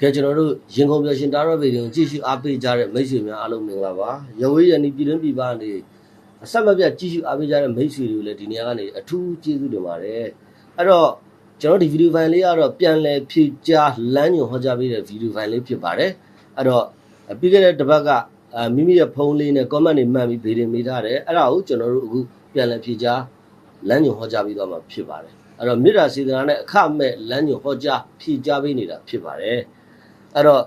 ကဲကျွန်တော်တို့ရင်ကုန်ပြရှင်တာရောဗီဒီယိုကြည့်ရှုအားပေးကြတဲ့မိတ်ဆွေများအားလုံးမင်္ဂလာပါရဝေးရနီပြည်တွင်းပြည်ပကနေအဆက်မပြတ်ကြည့်ရှုအားပေးကြတဲ့မိတ်ဆွေတွေကိုလည်းဒီနေရာကနေအထူးကျေးဇူးတင်ပါတယ်အဲ့တော့ကျွန်တော်ဒီဗီဒီယိုဖိုင်လေးကတော့ပြန်လည်ဖြည့်ကြားလမ်းညွန်ဟောကြားပေးတဲ့ဗီဒီယိုဖိုင်လေးဖြစ်ပါတယ်အဲ့တော့ပြီးခဲ့တဲ့တစ်ပတ်ကအမိမိရဲ့ဖုန်းလေးနဲ့ comment တွေမှန်ပြီးဗီဒီယိုမိထားတယ်အဲ့ဒါကိုကျွန်တော်တို့အခုပြန်လည်ဖြည့်ကြားလမ်းညွန်ဟောကြားပေးသွားမှာဖြစ်ပါတယ်အဲ့တော့မေတ္တာစေတနာနဲ့အခမဲ့လမ်းညွန်ဟောကြားဖြည့်ကြားပေးနေတာဖြစ်ပါတယ် အဲ့တော့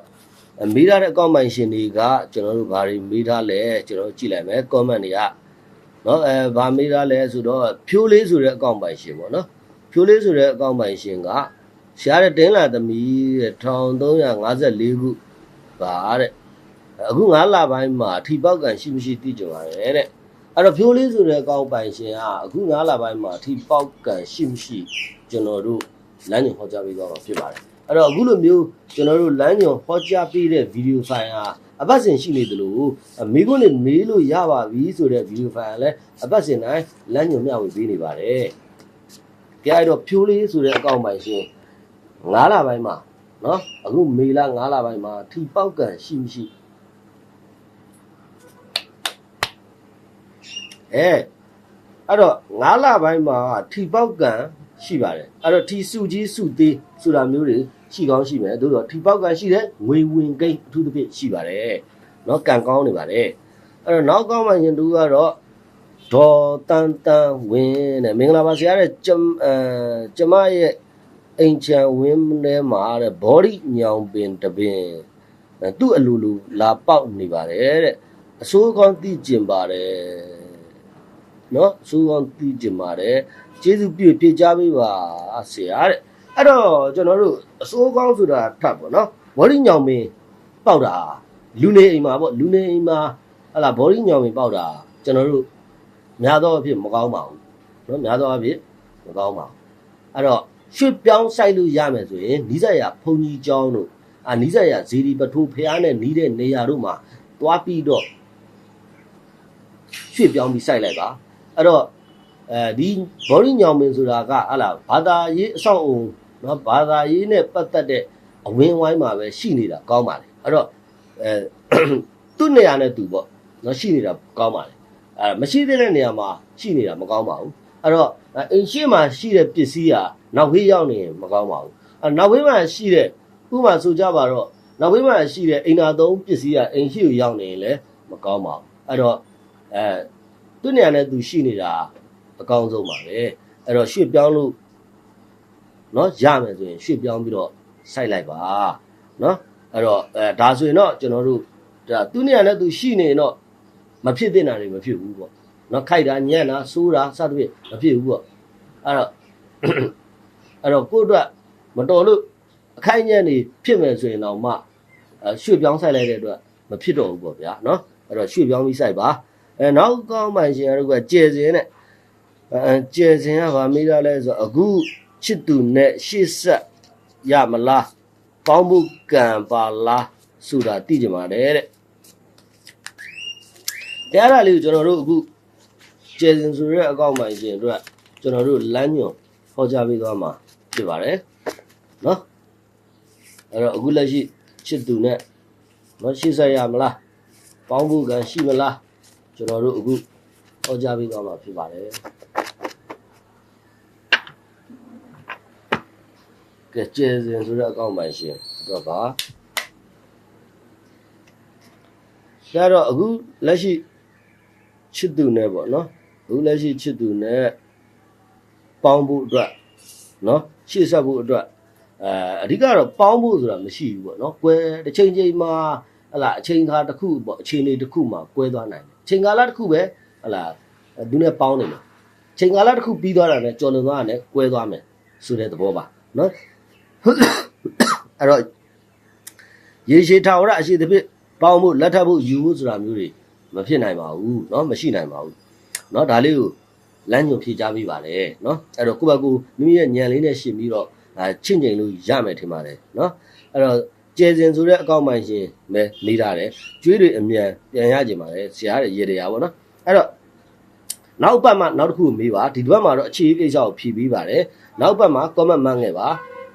မေးထားတဲ့ account ပိုင်ရှင်တွေကကျွန်တော်တို့ဘာတွေမေးထားလဲကျွန်တော်ကြည့်လိုက်မယ် comment တွေကနော်အဲဘာမေးထားလဲဆိုတော့ဖြိုးလေးဆိုတဲ့ account ပိုင်ရှင်ပေါ့နော်ဖြိုးလေးဆိုတဲ့ account ပိုင်ရှင်ကရှားတဲ့တင်းလာသမီး1354ခုပါတဲ့အခု9လပိုင်းမှာထိပေါက်ကန်ရှိမရှိသိကြပါတယ်တဲ့အဲ့တော့ဖြိုးလေးဆိုတဲ့အကောင့်ပိုင်ရှင်ကအခု9လပိုင်းမှာထိပေါက်ကန်ရှိမရှိကျွန်တော်တို့လမ်းညွှန်ဟောကြားပေးသွားမှာဖြစ်ပါတယ် အဲ့တော့အခုလိုမျိုးကျွန်တော်တို့လမ်းညွန်ဟောကြားပေးတဲ့ဗီဒီယိုဖိုင်ဟာအပတ်စဉ်ရှိနေသလိုမိခွန်းနဲ့မေးလို့ရပါပြီဆိုတဲ့ဗီဒီယိုဖိုင်ကလည်းအပတ်စဉ်တိုင်းလမ်းညွန်မျှဝေပေးနေပါတယ်။ကြိုက်တော့ဖြိုးလေးဆိုတဲ့အကောင့်ပိုင်ရှင်9လပိုင်းမှာနော်အခုမေလ9လပိုင်းမှာထီပေါက်ကန်ရှိမရှိအဲအဲ့တော့9လပိုင်းမှာထီပေါက်ကန် ရှိပါတယ်အဲ့တော့ထီစုကြီးစုသေးဆိုတာမျိုးတွေရှိကောင်းရှိမယ်သို့တော့ထီပေါက်ကရှိတဲ့ငွေဝင်ကိန်းအထူးသဖြင့်ရှိပါတယ်နော်ကံကောင်းနေပါတယ်အဲ့တော့နောက်ကောင်းမှရင်တူကတော့ဒေါ်တန်တန်ဝင်းတဲ့မင်္ဂလာပါဆရာတဲ့ကျမအဲကျမရဲ့အိမ်ချံဝင်းထဲမှာတဲ့ဘောရီညောင်ပင်တပင်သူ့အလိုလိုလာပေါက်နေပါတယ်တဲ့အစိုးကောင်းသိကျင်ပါတယ် နော်စူအောင်တည်ကြပါတယ်ကျေးဇူးပြုပြကြပေးပါဆရာတဲ့အဲ့တော့ကျွန်တော်တို့အစိုးကောင်းဆိုတာထပ်ပေါ့နော်ဘော်ဒီညောင်မင်းပေါက်တာလူနေအိမ်မှာပေါ့လူနေအိမ်မှာဟလာဘော်ဒီညောင်မင်းပေါက်တာကျွန်တော်တို့များသောအဖြစ်မကောင်းပါဘူးနော်များသောအဖြစ်မကောင်းပါဘူးအဲ့တော့ရွှေ့ပြောင်းဆိုင်လို့ရမယ်ဆိုရင်နီးစပ်ရဘုံကြီးကျောင်းတို့အာနီးစပ်ရဇေဒီပထိုးဖျားနဲ့နီးတဲ့နေရာတို့မှာသွားပြီးတော့ရွှေ့ပြောင်းပြီးစိုက်လိုက်ပါ အဲ့တော့အဲဒီဘော်ရီညောင်မင်းဆိုတာကဟလာဘာသာရေးအဆောက်အုံနော်ဘာသာရေးနဲ့ပတ်သက်တဲ့အဝင်းဝိုင်းမှာပဲရှိနေတာကောင်းပါလေအဲ့တော့အဲသူ့နေရာနဲ့သူပေါ့နော်ရှိနေတာကောင်းပါလေအဲမရှိသေးတဲ့နေရာမှာရှိနေတာမကောင်းပါဘူးအဲ့တော့အိမ်ရှိမှာရှိတဲ့ပစ္စည်းဟာနောက်ဝေးရောက်နေရင်မကောင်းပါဘူးအဲနောက်ဝေးမှာရှိတဲ့ဥပမာဆိုကြပါတော့နောက်ဝေးမှာရှိတဲ့အိမ်သာသုံးပစ္စည်းဟာအိမ်ရှိကိုရောက်နေရင်လည်းမကောင်းပါဘူးအဲ့တော့အဲ သူ့နေရာနဲ့သူရှိနေတာအကောင်းဆုံးပါပဲအဲ့တော့ရွှေ့ပြောင်းလို့เนาะရမယ်ဆိုရင်ရွှေ့ပြောင်းပြီးတော့စိုက်လိုက်ပါเนาะအဲ့တော့အဲဒါဆိုရင်တော့ကျွန်တော်တို့ဒါသူ့နေရာနဲ့သူရှိနေရင်တော့မဖြစ်သင့်တာတွေမဖြစ်ဘူးပေါ့เนาะခိုက်တာညံ့တာဆိုးတာစသဖြင့်မဖြစ်ဘူးပေါ့အဲ့တော့အဲ့တော့ကိုယ့်အတွက်မတော်လို့အခိုက်ညံ့နေဖြစ်မယ်ဆိုရင်တော့မှအဲရွှေ့ပြောင်းဆိုင်လိုက်တဲ့အတွက်မဖြစ်တော့ဘူးပေါ့ဗျာเนาะအဲ့တော့ရွှေ့ပြောင်းပြီးစိုက်ပါ အဲနောက်ကောင်းမှန်ရှင်တို့ကကျဲစင်နဲ့အဲကျဲစင်ကဗာမိတာလဲဆိုတော့အခုချစ်သူနဲ့ရှေ့ဆက်ရမလားပေါင်းဖို့ကံပါလားဆိုတာသိကြမှာတဲ့တဲ့တရားရလေးကိုကျွန်တော်တို့အခုကျဲစင်ဆိုတဲ့အကောင့်မှန်ရှင်တို့ကကျွန်တော်တို့လမ်းညွန်ဟောကြားပေးသွားမှာဖြစ်ပါတယ်နော်အဲ့တော့အခုလက်ရှိချစ်သူနဲ့နော်ရှေ့ဆက်ရမလားပေါင်းဖို့ကံရှိမလား ကျွန်တော်တို့အခုဟောကြားပေးသွားမှာဖြစ်ပါတယ်ကဲကျေစင်ဆိုတဲ့အကောင့်မှရှင်တော့ပါဆရာတော့အခုလက်ရှိချစ်သူနဲ့ပေါ့နော်အခုလက်ရှိချစ်သူနဲ့ပေါင်းဖို့အတွက်နော်ရှေ့ဆက်ဖို့အတွက်အဲအဓိကတော့ပေါင်းဖို့ဆိုတာမရှိဘူးပေါ့နော်ကွဲတစ်ချိန်ချိန်မှာဟလာအချိန်ခါတစ်ခုပေါ့အချိန်လေးတစ်ခုမှာကွဲသွားနိုင်တယ်အ ချိန်ကာလတစ်ခုပဲဟလာသူနဲ့ပေါင်းနေမှာအချိန်ကာလတစ်ခုပြီးသွားတာနဲ့ကြော်လွန်သွားတာနဲ့ကွဲသွားမယ်ဆိုတဲ့သဘောပါနော်အဲ့တော့ရေရှည်ထာဝရအရှိသဖြင့်ပေါင်းဖို့လက်ထပ်ဖို့ယူဖို့ဆိုတာမျိုးတွေမဖြစ်နိုင်ပါဘူးเนาะမရှိနိုင်ပါဘူးเนาะဒါလေးကိုလမ်းညွန်ဖြေချပေးပါလေเนาะအဲ့တော့ကိုယ့်ဘက်ကိုမိမိရဲ့ညံလေးနဲ့ရှင်ပြီးတော့အဲချင့်ချိန်လို့ရမယ်ထင်ပါတယ်เนาะအဲ့တော့ ကျေစင်ဆိုတဲ့အကောင့်မှန်ရှင်ပဲနေထားတယ်ကျွေးတွေအမြန်ပြန်ရကြပါလေဆရာရဲ့ရေတရားပေါ့နော်အဲ့တော့နောက်ပတ်မှနောက်တစ်ခုမေးပါဒီတစ်ပတ်မှာတော့အခြေအကိစ္စကိုဖြည့်ပြီးပါတယ်နောက်ပတ်မှာ comment မှန်းခဲ့ပါ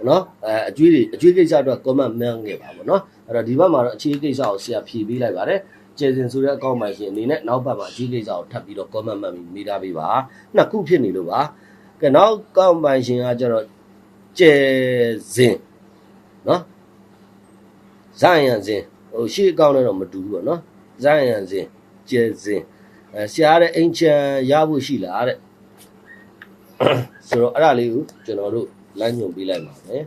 နော်အဲအကျွေးတွေအကျွေးကိစ္စအတွက် comment မှန်းခဲ့ပါဗောနော်အဲ့တော့ဒီဘက်မှာတော့အခြေကိစ္စကိုဆရာဖြေပေးလိုက်ပါတယ်ကျေစင်ဆိုတဲ့အကောင့်မှရှင်အနေနဲ့နောက်ဘက်မှာအခြေကိစ္စကိုထပ်ပြီးတော့ comment မှန်းပြီးမိထားပေးပါနှစ်ခုဖြစ်နေလို့ပါကဲနောက်ကောင့်မှရှင်ကကျတော့ကျေစင်နော် ဇာယန်စင်ဟိုရှေ့အကောင့်နဲ့တော့မတူဘူးပေါ့နော်ဇာယန်စင်ကျေစင်အဲဆရာတဲ့အင်ချန်ရဖို့ရှိလားတဲ့ဆိုတော့အဲ့ဒါလေးကိုကျွန်တော်တို့လမ်းညွှန်ပေးလိုက်ပါမယ်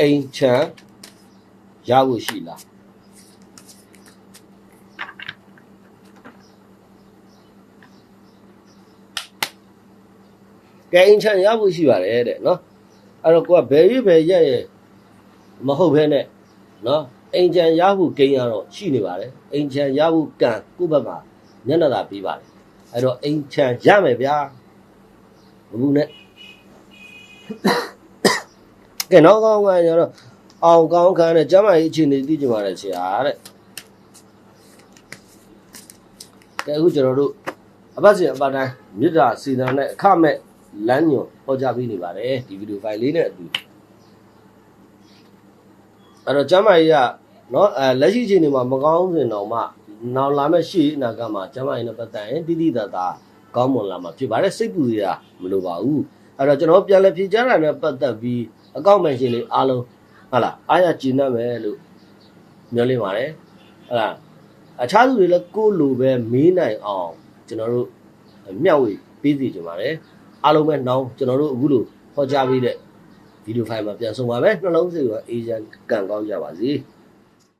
အိမ်ချမ်းရဖို့ရှိလားကဲအိမ်ချမ်းရဖို့ရှိပါတယ်တဲ့နော်အဲ့တော့ကိုကဘယ်ရွေးဘယ်ရက်ရဲ့ မဟုတ်ဘဲနဲ့နော်အိမ်ချမ်းရဖို့ဂိမ်းရတော့ရှိနေပါတယ်အိမ်ချမ်းရဖို့ကံကိုယ့်ဘက်မှာညနေတာပြီးပါတယ်အဲ့တော့အိမ်ချမ်းရမယ်ဗျာဘူးနဲ့ကဲနောက်ကောင်းကကျတော့အောင်ကောင်းခန်းနဲ့ကျမကြီးအခြေအနေသိကြပါလေဆရာတဲ့ကဲအခုကျွန်တော်တို့အပတ်စဉ်အပတ်တိုင်းမြစ်တာစီတံနဲ့အခမဲ့လမ်းညွန်ဟောကြားပေးနေပါတယ်ဒီဗီဒီယိုဖိုင်လေးနဲ့အတူ အဲ့တော့ကျမကြီးကနော်အဲလက်ရှိအခြေအနေမှာမကောင်းစင်တော့မှနောက်လာမဲ့ရှေ့အနာဂတ်မှာကျမကြီးနဲ့ပတ်သက်ရင်တိတိတတ်တာကောင်းမွန်လာမှာဖြစ်ပါတယ်စိတ်ပူစရာမလိုပါဘူးအဲ့တော့ကျွန်တော်ပြန်လည်ဖြေကြားတာနဲ့ပတ်သက်ပြီးအကောင့်မန်ရှင်တွေအားလုံးဟုတ်လားအားရကျဉ်းတ်မယ်လို့မျှော်လင့်ပါတယ်ဟုတ်လားအခြားသူတွေလည်းကိုယ်လိုပဲမေးနိုင်အောင်ကျွန်တော်တို့မျှဝေပေးစီကြပါတယ်အားလုံးပဲနောင်ကျွန်တော်တို့အခုလိုဟောကြားပေးတဲ့ ဗီဒီယိုဖိုင်မှာပြန်ဆုံးပါမယ်နှလုံးစိတ်ကအေဂျင့်ကန်ကောင်းကြပါစေ။